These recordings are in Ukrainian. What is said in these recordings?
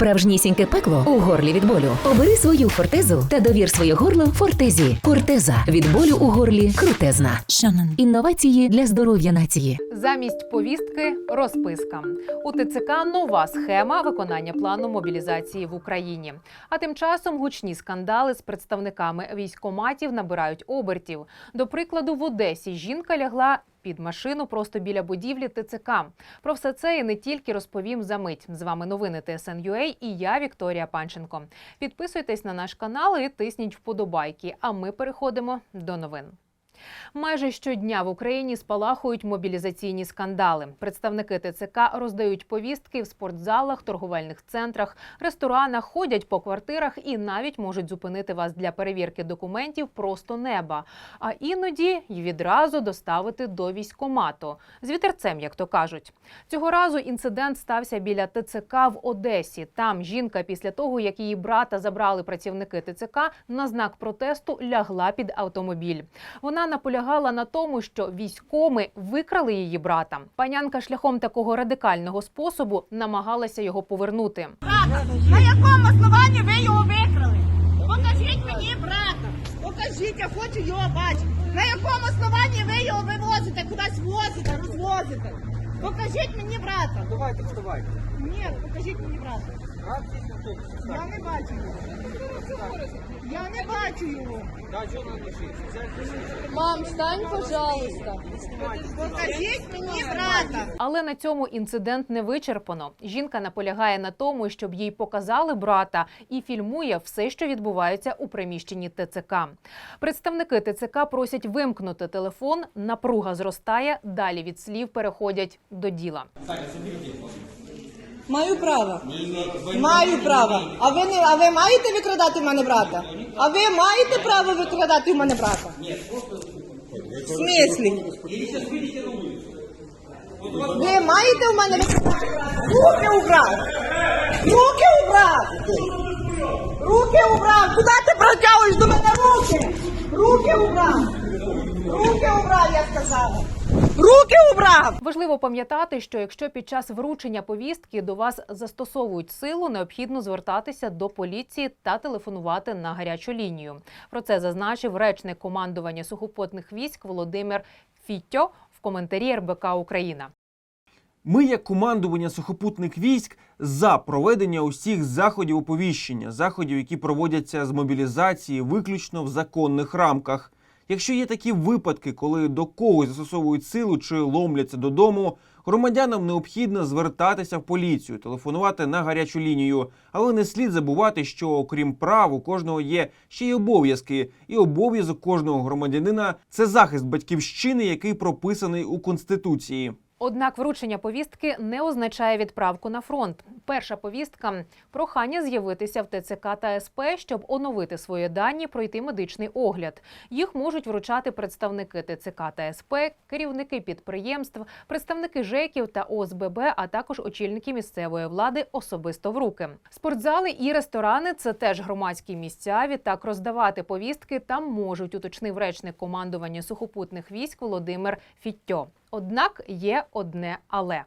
Справжнісіньке пекло у горлі від болю. Обери свою фортезу та довір своє горло фортезі. Фортеза від болю у горлі крутезна. Інновації для здоров'я нації. Замість повістки розписка у ТЦК нова схема виконання плану мобілізації в Україні. А тим часом гучні скандали з представниками військоматів набирають обертів. До прикладу, в Одесі жінка лягла. Під машину просто біля будівлі ТЦК. Про все це і не тільки розповім за мить. З вами новини ТСН.UA і я Вікторія Панченко. Підписуйтесь на наш канал і тисніть вподобайки. А ми переходимо до новин. Майже щодня в Україні спалахують мобілізаційні скандали. Представники ТЦК роздають повістки в спортзалах, торговельних центрах, ресторанах, ходять по квартирах і навіть можуть зупинити вас для перевірки документів просто неба. А іноді й відразу доставити до військомату з вітерцем, як то кажуть. Цього разу інцидент стався біля ТЦК в Одесі. Там жінка, після того як її брата забрали працівники ТЦК, на знак протесту лягла під автомобіль. Вона наполягала на тому, що військоми викрали її брата. Панянка шляхом такого радикального способу намагалася його повернути. На якому основанні ви його викрали? Покажіть мені брата. Покажіть, я хочу його бачити. На якому основанні ви його вивозите, кудись возите, розвозите? Покажіть мені брата. Давайте, вставайте. Ні, покажіть мені брата. Я не бачу його. Я не бачу його. Мам, встань, пожалуйста. Покажіть мені брата. Але на цьому інцидент не вичерпано. Жінка наполягає на тому, щоб їй показали брата, і фільмує все, що відбувається у приміщенні ТЦК. Представники ТЦК просять вимкнути телефон. Напруга зростає. Далі від слів переходять до діла. Маю право. Маю право. А ви не а ви маєте викрадати в мене брата? А ви маєте право викрадати в мене брата? В смислі? Ви маєте в мене викрадати брата? Руки убрав! Руки убрав! Руки убрав! Куди ти протягуєш до мене руки? Руки убрав! Руки убрав, я сказала! Руки убрав! Важливо пам'ятати, що якщо під час вручення повістки до вас застосовують силу, необхідно звертатися до поліції та телефонувати на гарячу лінію. Про це зазначив речник командування сухопутних військ Володимир Фіттьо в коментарі РБК Україна. Ми, як командування сухопутних військ, за проведення усіх заходів оповіщення, заходів, які проводяться з мобілізації, виключно в законних рамках. Якщо є такі випадки, коли до когось застосовують силу чи ломляться додому, громадянам необхідно звертатися в поліцію, телефонувати на гарячу лінію. Але не слід забувати, що окрім прав у кожного є ще й обов'язки, і обов'язок кожного громадянина це захист батьківщини, який прописаний у конституції. Однак вручення повістки не означає відправку на фронт. Перша повістка прохання з'явитися в ТЦК та СП, щоб оновити свої дані, пройти медичний огляд. Їх можуть вручати представники ТЦК та СП, керівники підприємств, представники ЖЕКів та ОСББ, а також очільники місцевої влади особисто в руки. Спортзали і ресторани це теж громадські місця. Відтак роздавати повістки там можуть, уточнив речник командування сухопутних військ Володимир Фіттьо. Однак є одне але.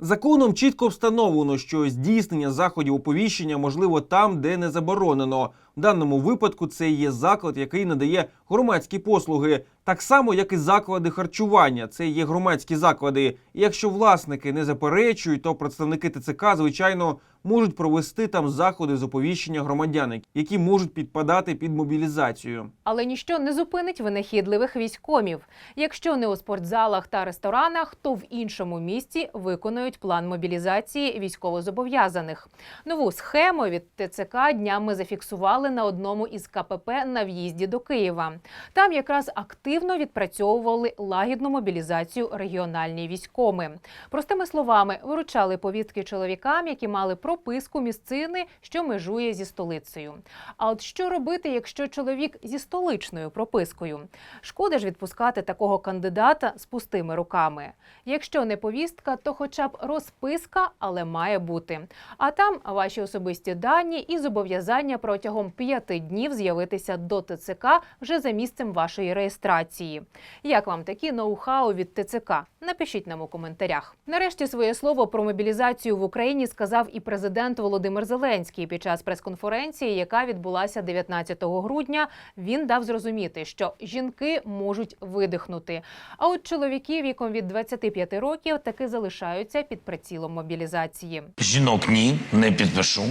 Законом чітко встановлено, що здійснення заходів оповіщення можливо там, де не заборонено. В даному випадку це є заклад, який надає громадські послуги, так само як і заклади харчування. Це є громадські заклади. І якщо власники не заперечують, то представники ТЦК звичайно можуть провести там заходи з оповіщення громадян, які можуть підпадати під мобілізацію. Але ніщо не зупинить винахідливих військомів. Якщо не у спортзалах та ресторанах, то в іншому місці виконують план мобілізації військовозобов'язаних. Нову схему від ТЦК днями зафіксували на одному із КПП на в'їзді до Києва. Там якраз активно відпрацьовували лагідну мобілізацію регіональні військоми. Простими словами, виручали повістки чоловікам, які мали прописку місцини, що межує зі столицею. А от що робити, якщо чоловік зі столичною пропискою? Шкода ж відпускати такого кандидата з пустими руками. Якщо не повістка, то хоча б розписка, але має бути. А там ваші особисті дані і зобов'язання протягом п'яти днів з'явитися до ТЦК вже за місцем вашої реєстрації. Як вам такі ноу-хау від ТЦК? Напишіть нам у коментарях. Нарешті своє слово про мобілізацію в Україні сказав і президент президент Володимир Зеленський під час прес-конференції, яка відбулася 19 грудня, він дав зрозуміти, що жінки можуть видихнути. А от чоловіки віком від 25 років таки залишаються під прицілом мобілізації. Жінок ні, не підпишу.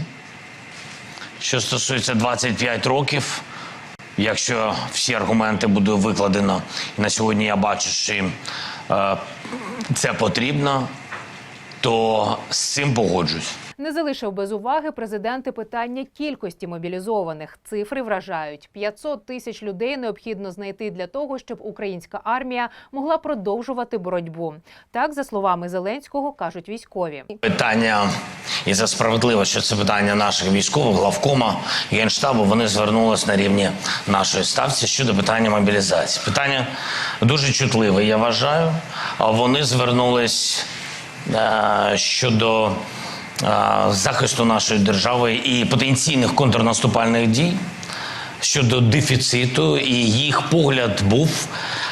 Що стосується 25 років, якщо всі аргументи буде викладено, на сьогодні я бачу, що їм е, це потрібно, то з цим погоджусь. Не залишив без уваги президент і питання кількості мобілізованих. Цифри вражають 500 тисяч людей необхідно знайти для того, щоб українська армія могла продовжувати боротьбу. Так, за словами Зеленського, кажуть військові. Питання і за справедливо, що це питання наших військових, главкома генштабу. Вони звернулись на рівні нашої ставці щодо питання мобілізації. Питання дуже чутливе, я вважаю. Вони звернулись е, щодо захисту нашої держави і потенційних контрнаступальних дій. Щодо дефіциту, і їх погляд був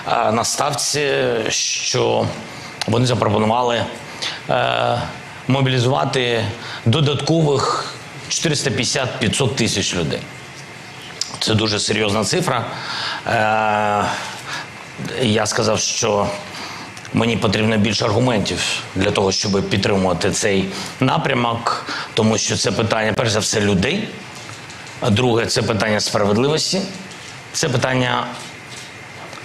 е, на ставці, що вони запропонували е, мобілізувати додаткових 450-500 тисяч людей. Це дуже серйозна цифра. Е, я сказав, що мені потрібно більше аргументів для того, щоб підтримувати цей напрямок, тому що це питання, перш за все, людей. Друге це питання справедливості, це питання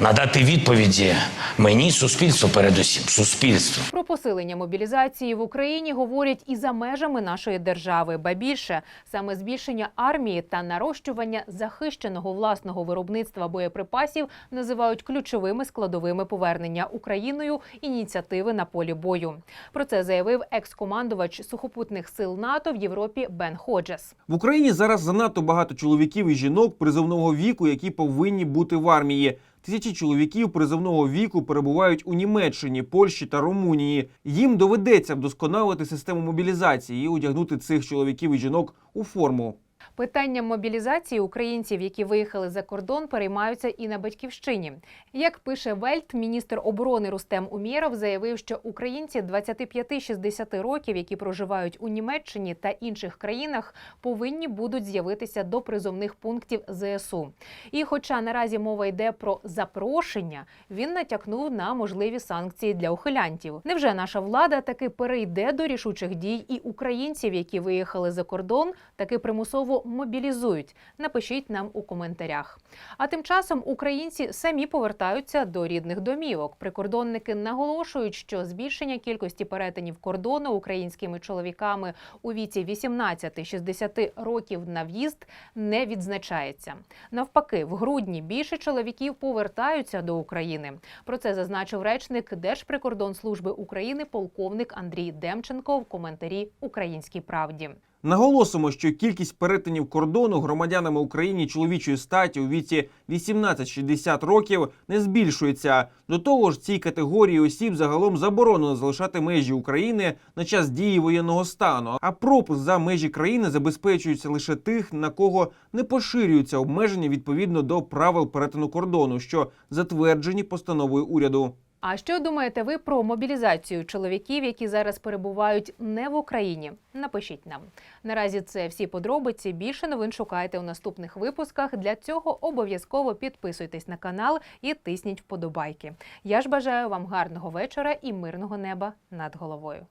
надати відповіді мені, суспільству, передусім, суспільству. Про посилення мобілізації в Україні говорять і за межами нашої держави. Ба більше саме збільшення армії та нарощування захищеного власного виробництва боєприпасів називають ключовими складовими повернення Україною ініціативи на полі бою. Про це заявив екс-командувач сухопутних сил НАТО в Європі Бен Ходжес. В Україні зараз занадто багато чоловіків і жінок призовного віку, які повинні бути в армії. Тисячі чоловіків призовного віку перебувають у Німеччині, Польщі та Румунії. Їм доведеться вдосконалити систему мобілізації і одягнути цих чоловіків і жінок у форму. Питанням мобілізації українців, які виїхали за кордон, переймаються і на батьківщині. Як пише Вельт, міністр оборони Рустем Умєров заявив, що українці 25-60 років, які проживають у Німеччині та інших країнах, повинні будуть з'явитися до призовних пунктів ЗСУ. І, хоча наразі мова йде про запрошення, він натякнув на можливі санкції для ухилянтів. Невже наша влада таки перейде до рішучих дій і українців, які виїхали за кордон, таки примусово мобілізують? Напишіть нам у коментарях. А тим часом українці самі повертаються до рідних домівок. Прикордонники наголошують, що збільшення кількості перетинів кордону українськими чоловіками у віці 18-60 років на в'їзд не відзначається. Навпаки, в грудні більше чоловіків повертаються до України. Про це зазначив речник Держприкордонслужби України полковник Андрій Демченко в коментарі Українській правді. Наголосимо, що кількість перетинів кордону громадянами України чоловічої статі у віці 18-60 років не збільшується. До того ж, цій категорії осіб загалом заборонено залишати межі України на час дії воєнного стану. А пропуск за межі країни забезпечується лише тих, на кого не поширюються обмеження відповідно до правил перетину кордону, що затверджені постановою уряду. А що думаєте ви про мобілізацію чоловіків, які зараз перебувають не в Україні? Напишіть нам. Наразі це всі подробиці. Більше новин шукайте у наступних випусках. Для цього обов'язково підписуйтесь на канал і тисніть вподобайки. Я ж бажаю вам гарного вечора і мирного неба над головою.